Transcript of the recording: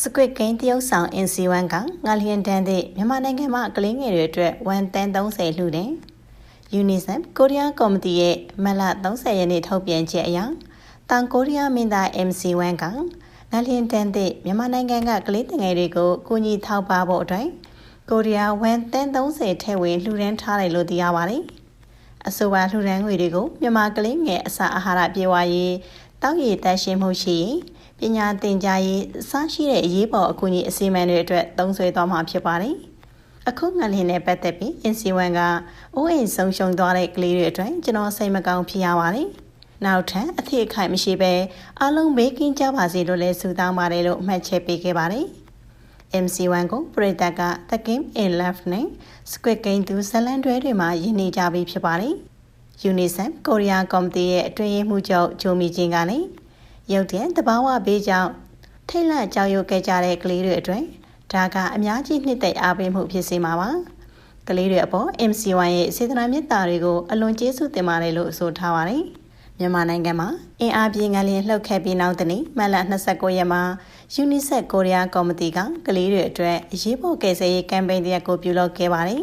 စကွစ်ကိန်းတရုတ်ဆောင် NC1 ကငါလျင်တန်းသည့်မြန်မာနိုင်ငံမှာကလေးငယ်တွေအတွက်ဝန်တန်း30လှူတယ်။ UNICEF ကိုရီးယားကော်မတီရဲ့မလ30ရက်နေ့ထုတ်ပြန်ချက်အရတောင်ကိုရီးယားမင်းသား MC1 ကငါလျင်တန်းသည့်မြန်မာနိုင်ငံကကလေးငယ်တွေကိုကူညီထောက်ပံ့ဖို့အတွက်ကိုရီးယားဝန်တန်း30ထဲဝင်လှူဒန်းထားတယ်လို့သိရပါတယ်။အဆိုပါလှူဒန်းငွေတွေကိုမြန်မာကလေးငယ်အစာအာဟာရပြေဝရေးတောက်ရည်တက်ရှင်မှုရှိရင် ပညာသင်ကြားရေးအစရှိတဲ့အရေးပေါ်အကူအညီအစီအမံတွေအတွက်သုံးစွဲသွားမှာဖြစ်ပါတယ်။အခုငလင်းနဲ့ပတ်သက်ပြီး NC1 ကအိုးအိမ်ဆုံးရှုံးသွားတဲ့ကလေးတွေအတွက်ကျွန်တော်စိတ်မကောင်းဖြစ်ရပါတယ်။နောက်ထပ်အထစ်အခိုက်မရှိဘဲအလုံးဘေးကင်းကြပါစေလို့လည်းဆုတောင်းပါတယ်လို့မှတ်ချက်ပေးခဲ့ပါတယ်။ MC1 ကိုပရိသတ်က The Game in Love နဲ့ Squid Game သူဇလန်တွဲတွေမှာယဉ်နေကြပြီဖြစ်ပါတယ်။ UNICEF ကိုရီးယားကော်မတီရဲ့အတွင်းရေးမှူးချုပ်ဂျိုမီဂျင်ကလည်း ရုတ်တဲ့တဘာဝဘေးကြောင့်ထိတ်လန့်ကြောက်ရွံ့ခဲ့ကြတဲ့ကလေးတွေအတွက်ဒါကအများကြီးနှစ်သိမ့်အားပေးမှုဖြစ်စေမှာပါကလေးတွေအပေါ် MC1 ရဲ့စေတနာမေတ္တာတွေကိုအလွန်ကျေးဇူးတင်ပါတယ်လို့ဆိုထားပါတယ်မြန်မာနိုင်ငံမှာအင်အားပြင်းငလျင်လှုပ်ခဲ့ပြီးနောက်တနေ့မတ်လ29ရက်မှာ UNICEF ကိုရီးယားကော်မတီကကလေးတွေအတွက်အရေးပေါ်ကယ်ဆယ်ရေးကမ်ပိန်းတစ်ရပ်ကိုပြုလုပ်ခဲ့ပါတယ်